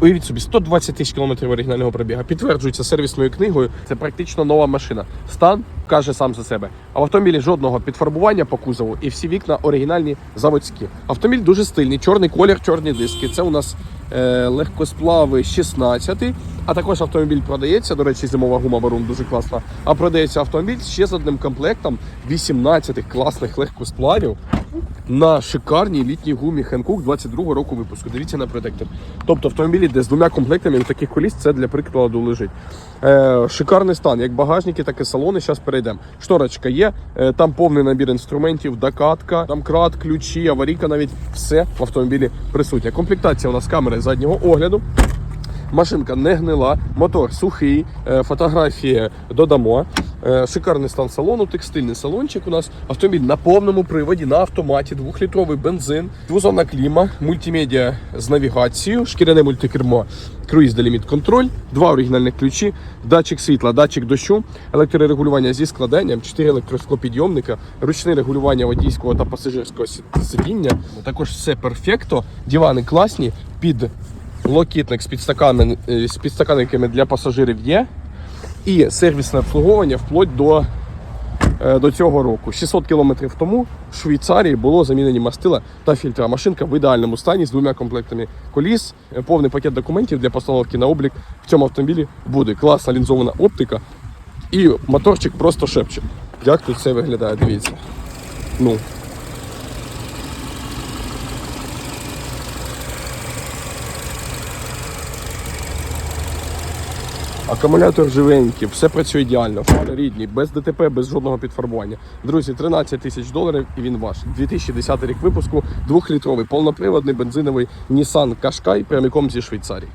Уявіть собі, 120 тисяч кілометрів оригінального пробігу. Підтверджується сервісною книгою. Це практично нова машина. Стан каже сам за себе. А в автомобілі жодного підфарбування по кузову і всі вікна оригінальні заводські. Автомобіль дуже стильний, чорний колір, чорні диски. Це у нас е, легкосплави 16. А також автомобіль продається. До речі, зимова гума Варун дуже класна. А продається автомобіль ще з одним комплектом 18 класних легкосплавів на шикарній літній гумі Хенкук 22 року випуску. Дивіться на протектор. Тобто автомобілі, де з двома комплектами таких коліс, це для прикладу лежить. Е, шикарний стан, як багажники, так і салони. Зараз перейдемо. Шторочка є, е, там повний набір інструментів, докатка, там крат, ключі, аварійка, навіть все в автомобілі присутнє. Комплектація у нас камери заднього огляду. Машинка не гнила, мотор сухий, е, фотографії додамо. Е, Шикарний стан салону, текстильний салончик у нас. Автомобіль на повному приводі, на автоматі, двохлітровий бензин, двозонна кліма, мультимедіа з навігацією, шкіряне мультикермо, круїз де ліміт контроль, два оригінальних ключі, датчик світла, датчик дощу, електрорегулювання зі складанням, 4 електросклопідйомника, ручне регулювання водійського та пасажирського сидіння. Також все перфекто, дивани класні під локітник з, е, з підстаканниками для пасажирів є. І сервісне обслуговування вплоть до, е, до цього року. 600 кілометрів тому в Швейцарії було замінені мастила та фільтра. Машинка в ідеальному стані з двома комплектами коліс, е, повний пакет документів для постановки на облік в цьому автомобілі буде. Класна лінзована оптика і моторчик просто шепче. Як тут це виглядає, дивіться. Ну, Акумулятор живенький, все працює ідеально, фари рідні, без ДТП, без жодного підфарбування. Друзі, 13 тисяч доларів і він ваш. 2010 рік випуску, двохлітровий, повноприводний бензиновий Nissan Qashqai прямиком зі Швейцарії.